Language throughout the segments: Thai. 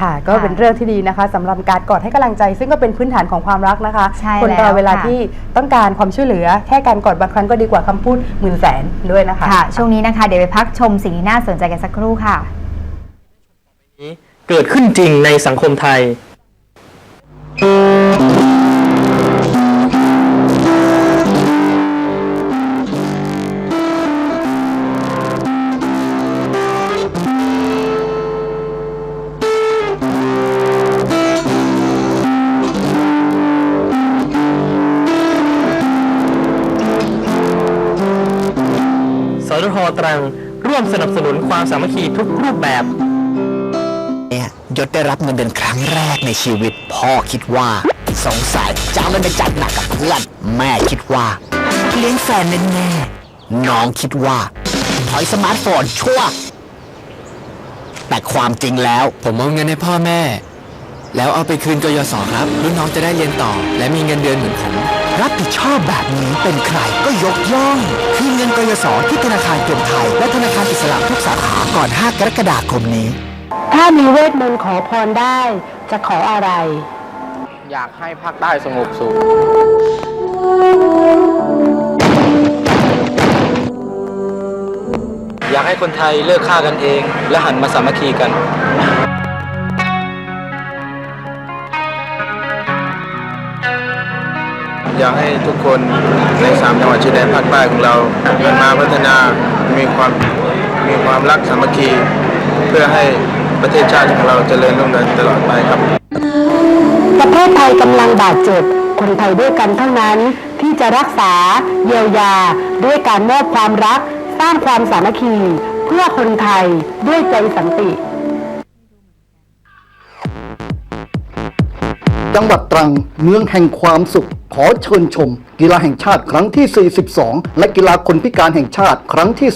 ค่ะ ก็ค่ะเป็นเรื่องที่ดีนะคะสำหรับการกอดให้กำลังใจ ซึ่งก็เป็นพื้นฐานของความรักนะคะ ใช่คนเราแล้วเวลาค่ะ ที่ต้องการความช่วยเหลือ แค่การกอดบางครั้งก็ดีกว่าคำพูดหมื่นแสนด้วยนะคะ ค่ะ ช่วงนี้นะคะ เดี๋ยวไปพักชมสิ่งที่น่าสนใจกันสักครู่ค่ะ เกิดขึ้นจริงในสังคมไทย ตรัง ร่วมสนับสนุนความสามัคคีทุกรูปแบบ เนี่ยยศได้รับเงินเดือนครั้งแรกในชีวิต พ่อคิดว่า สงสัยจะเอามันไปจัดหนักกับเพื่อนแม่คิดว่าเลี้ยงแฟนแน่ๆน้องคิดว่าถอยสมาร์ทโฟนชั่วแต่ความจริงแล้ว ผมเอาเงินให้พ่อแม่ แล้วเอาไปคืนกยศครับรุ่นน้องจะได้เรียนต่อ และมีเงินเดือนเหมือนผม รับผิดชอบแบบนี้เป็นใครก็ยกย่องคืนเงินกยศที่ธนาคารกรุงไทย และธนาคารอิสลามทุกสาขาก่อน 5 กรกฎาคมนี้ ถ้ามีเวทมนต์ขอพรได้ จะขออะไร อยากให้ภาคใต้สงบสุขอยากให้คนไทยเลิกฆ่ากันเอง และหันมาสามัคคีกัน อยากให้ทุกคนในสามจังหวัดชายแดนภาคใต้ของเราเดินมาพัฒนามีความมีความรักสามัคคี เพื่อให้ประเทศชาติของเราจเจริญรุ่งเรืองตลอดไปครับ ประเทศไทยกำลังบาดเจ็บคนไทยด้วยกันเท่านั้นที่จะรักษาเยียวยา ด้วยการมอบความรัก สร้างความสามัคคี เพื่อคนไทยด้วยใจสันติ จังหวัดตรังเมืองแห่งความสุข ขอเชิญชม กีฬาแห่งชาติครั้งที่ 42 และกีฬาคนพิการแห่งชาติครั้งที่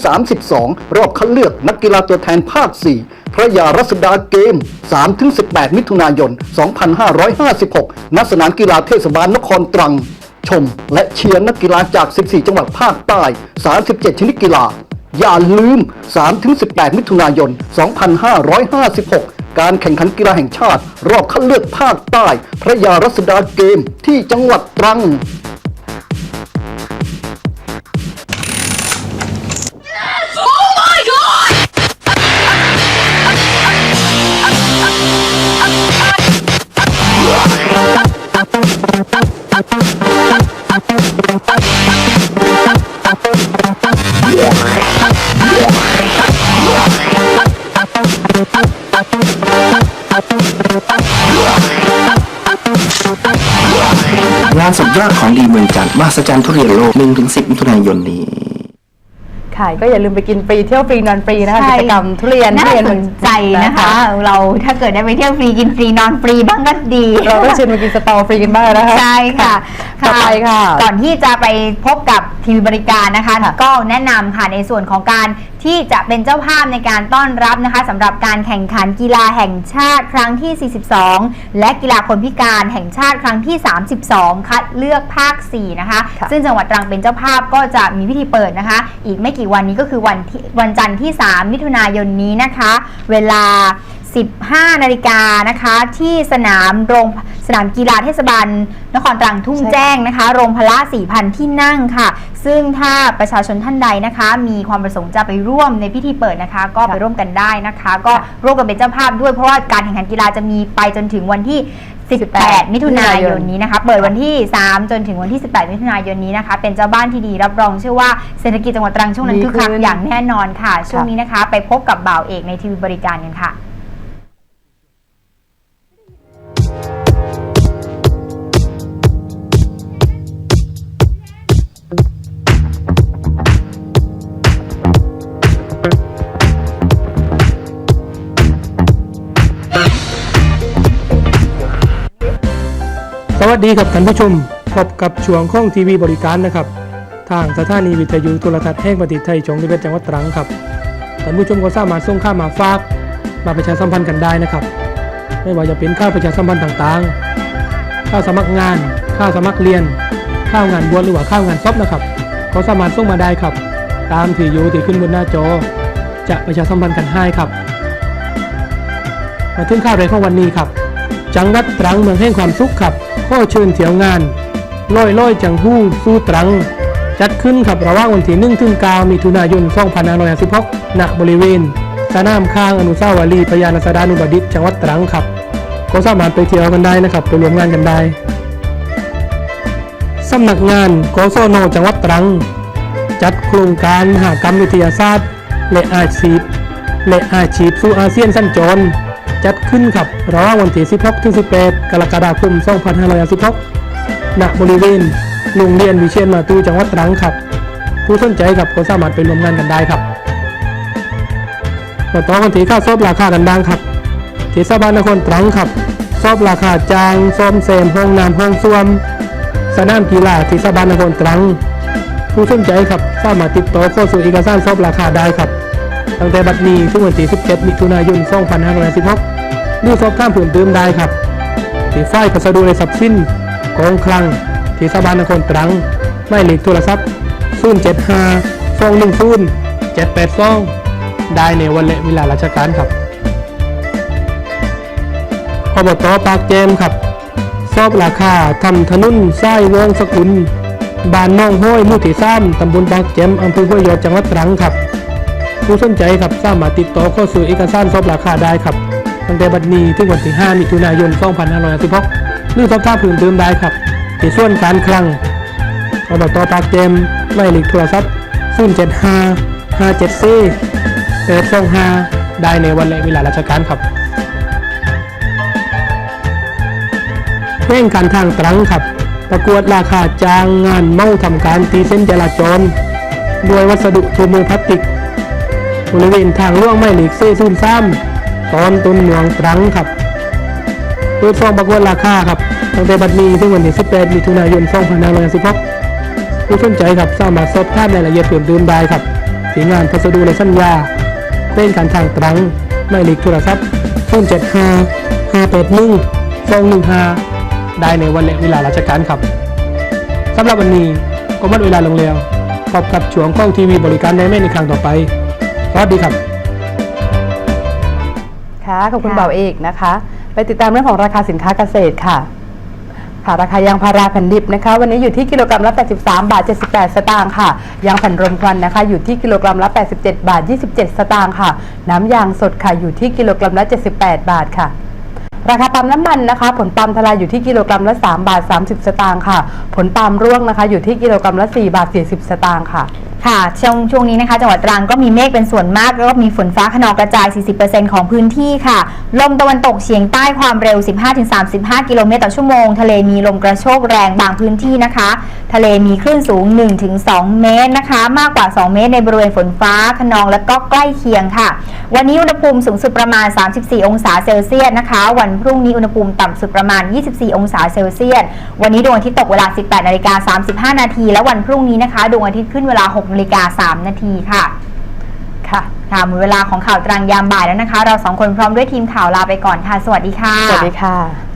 32 รอบคัดเลือกนักกีฬาตัวแทนภาค 4 พระยารัศดาเกม 3-18 มิถุนายน 2556 ณ สนามกีฬาเทศบาลนครตรัง ชม และเชียร์นักกีฬาจาก 14 จังหวัดภาคใต้ 37 ชนิดกีฬา อย่าลืม 3-18 มิถุนายน 2556 การแข่งขันกีฬาแห่งชาติ รอบคัดเลือกภาคใต้ พระยารัศดาเกมที่จังหวัดตรัง ยอดของดีเมืองจันทร์มหัศจรรย์ทุเรียนโลก1-10มิถุนายนนี้ค่ะก็อย่าลืมไปกินฟรีเที่ยวฟรีนอนฟรีนะคะใช่กิจกรรมทุเรียนน่าทุเรียนสเมือนงใจนะคะ เราถ้าเกิดได้ไปเที่ยวฟรีกินฟรีนอนฟรีบ้างก็ดี เราก็เชิญมากินสตอฟรีกันบ้างนะคะใช่ค่ะต่อไปค่ะ ก่อนที่จะไปพบกับทีมบริการนะคะค่ะก็แนะนำค่ะในส่วนของการที่จะเป็นเจ้าภาพในการต้อนรับนะคะสำหรับการแข่งขันกีฬาแห่งชาติครั้งที่ 42 และกีฬาคนพิการแห่งชาติครั้งที่ 32 คัดเลือกภาค 4 นะคะค่ะซึ่งจังหวัดตรังเป็นเจ้าภาพก็จะมีพิธีเปิดนะคะ อีกไม่กี่วันนี้ก็คือวันที่วันจันทร์ที่ 3 มิถุนายนนี้นะคะ เวลา 15 นาฬิกานะคะที่สนามโรง สนามกีฬาเทศบาลนครตรังทุ่งใช่ค่ะแจ้งนะคะ โรงพละ 4,000 ที่นั่งค่ะ ซึ่งถ้าประชาชนท่านใดนะคะ มีความประสงค์จะไปร่วมในพิธีเปิดนะคะ ก็ไปร่วมกันได้นะคะ ก็ร่วมกันเป็นเจ้าภาพด้วยเพราะว่าการแข่งขันกีฬาจะมีไปจนถึงวันที่18 มิถุนายนนี้นะคะ เปิดวันที่ 3 จนถึงวันที่ 18 มิถุนายนนี้นะคะ เป็นเจ้าบ้านที่ดีรับรองเชื่อว่าเศรษฐกิจจังหวัดตรังช่วงนั้นดีคึกคักขึ้นอย่างแน่นอนค่ะ ช่วงนี้นะคะ ไปพบกับบ่าวเอกในทีวีบริการกันค่ะ ดีครับท่านผู้ชม พบกับช่วงข้องทีวีบริการนะครับ ทางสถานีวิทยุโทรทัศน์แห่งประเทศไทยช่องที่เป็นจังหวัดตรังครับท่านผู้ชมก็สามารถส่งข้ามาฝากมาประชาสัมพันธ์กันได้นะครับ ไม่ว่าจะเป็นค่าประชาสัมพันธ์ต่างๆ ค่าสมัครงาน ค่าสมัครเรียน ค่างานบวชหรือว่าค่างานซอบนะครับ ก็สามารถส่งมาได้ครับ ตามที่อยู่ที่ขึ้นบนหน้าจอ จะประชาสัมพันธ์กันให้ครับ มาถึงข่าวแรกของวันนี้ครับ จังหวัดตรังเมืองแห่งความสุขครับข้อเชิญเที่ยวงานลอยลอยจังหู้สู้ตรัง จัดขึ้นครับระหว่างวันที่1ถึง9มิถุนายน2556ณบริเวณสนามข้างอนุสาวรีย์พญานาสดานุบดิษจังหวัดตรังครับ ก็สามารถไปเที่ยวกันได้นะครับ ไปรวมงานกันได้สำนักงานกศนจังหวัดตรัง จัดโครงการหากรรมวิทยาศาสตร์และอาชีพและอาชีพสู่อาเซียนสั้นจร ขึ้นครับระหว่างวันที่ 16 ถึง 18 กรกฎาคม 2516ณบริเวณโรงเรียนวิเชียนมาตูจังหวัดตรังครับ ผู้สนใจครับก็สามารถไปร่วมงานกันได้ครับมาต่อกันที่ค่าซอบราคากันบ้างครับเทศบาลนครตรังครับซอบราคาจางซ่อมแซมห้องน้ำห้องส้วมสนามกีฬาเทศบาลนครตรัง ผู้สนใจครับสามารถติดต่อเข้าสู่เอกสารซอบราคาได้ครับตั้งแต่บัดนี้ถึงวันที่17มิถุนายน2516 หรือสอบถามเพิ่มเติมได้ครับที่ฝ่ายพัสดุและทรัพย์สินกองคลังเทศบาลนครตรังหมายเลขโทรศัพท์ 075 210 782 ได้ในวันและเวลาราชการครับอบตปากแจมครับ สอบราคาทำถนนไส้วงสกุลบ้านน้องห้อยมู่ที่ซ้ำตำบลปากแจมอำเภอห้วยยอดจังหวัดตรังครับ ผู้สนใจครับสามารถติดต่อเข้าสู่เอกสารสอบราคาได้ครับ ตั้งแต่บัดนี้ถึงวันที่ 5 มิถุนายน 2516หรือสอบถามเพิ่มเติมได้ครับที่ส่วนการคลังอบตปากแจมหมายเลขโทรศัพท์075 574 825ได้ในวันและเวลาราชการครับแข่งขันทางตรังครับ ประกวดราคาจ้างงานเมาทำการตีเส้นจราจรด้วยวัสดุโพลิเมอร์พลาสติกบริเวณทางล่วงไม่หลีกเซ่ซุ่มซ้ำ ตอนต้นเมืองตรังครับเปิดฟองประกวดราคาครับตั้งแต่บัดนี้ถึงวันที่18มิถุนายน2516ผู้สนใจครับสามารถสอบถามรายละเอียดเพิ่มเติมได้ครับที่งานพัสดุและสัญญาเล่นการทางตรังไม่หลีกโทรศัพท์075 581 215 ได้ในวันและเวลาราชการครับสำหรับวันนี้ก็หมดเวลาลงแล้วพบกับช่วงข้องทีวีบริการได้ไม่ในครั้งต่อไปสวัสดีครับ ขอบคุณค่ะเบาเอกนะคะ ไปติดตามเรื่องของราคาสินค้าเกษตรค่ะ ค่ะราคายางพาราแผ่นดิบนะคะ วันนี้อยู่ที่กิโลกรัมละ 83 บาท 78 สตางค์ค่ะ ยางแผ่นรมควันนะคะ อยู่ที่กิโลกรัมละ 87 บาท 27 สตางค์ค่ะ น้ำยางสดค่ะอยู่ที่กิโลกรัมละ 78 บาทค่ะ ราคาปาล์มน้ำมันนะคะ ผลปาล์มทลายอยู่ที่กิโลกรัมละ 3 บาท 30 สตางค์ค่ะ ผลปาล์มร่วงนะคะ อยู่ที่กิโลกรัมละ 4 บาท 40 สตางค์ค่ะ ค่ะช่วงช่วงนี้นะคะจังหวัดตรังก็มีเมฆเป็นส่วนมาก แล้วก็มีฝนฟ้าขนองกระจาย 40%ของพื้นที่ค่ะ ลมตะวันตกเฉียงใต้ความเร็ว 15-35 กิโลเมตรต่อชั่วโมง ทะเลมีลมกระโชกแรงบางพื้นที่นะคะ ทะเลมีคลื่นสูง 1-2 เมตรนะคะ มากกว่า 2 เมตรในบริเวณฝนฟ้าขนองและก็ใกล้เคียงค่ะ วันนี้อุณหภูมิสูงสุดประมาณ 34 องศาเซลเซียสนะคะ วันพรุ่งนี้อุณหภูมิต่ำสุดประมาณ 24 องศาเซลเซียส วันนี้ดวงอาทิตย์ตกเวลา 18นาฬิกา35 นาทีและวันพรุ่งนี้นะคะดวงอาทิตย์ขึ้นเวลา6นาฬิกา3นาทีค่ะ ค่ะ ค่ะหมดเวลาของข่าวตรังยามบ่ายแล้วนะคะ เราสองคนพร้อมด้วยทีมข่าวลาไปก่อนค่ะ สวัสดีค่ะ สวัสดีค่ะ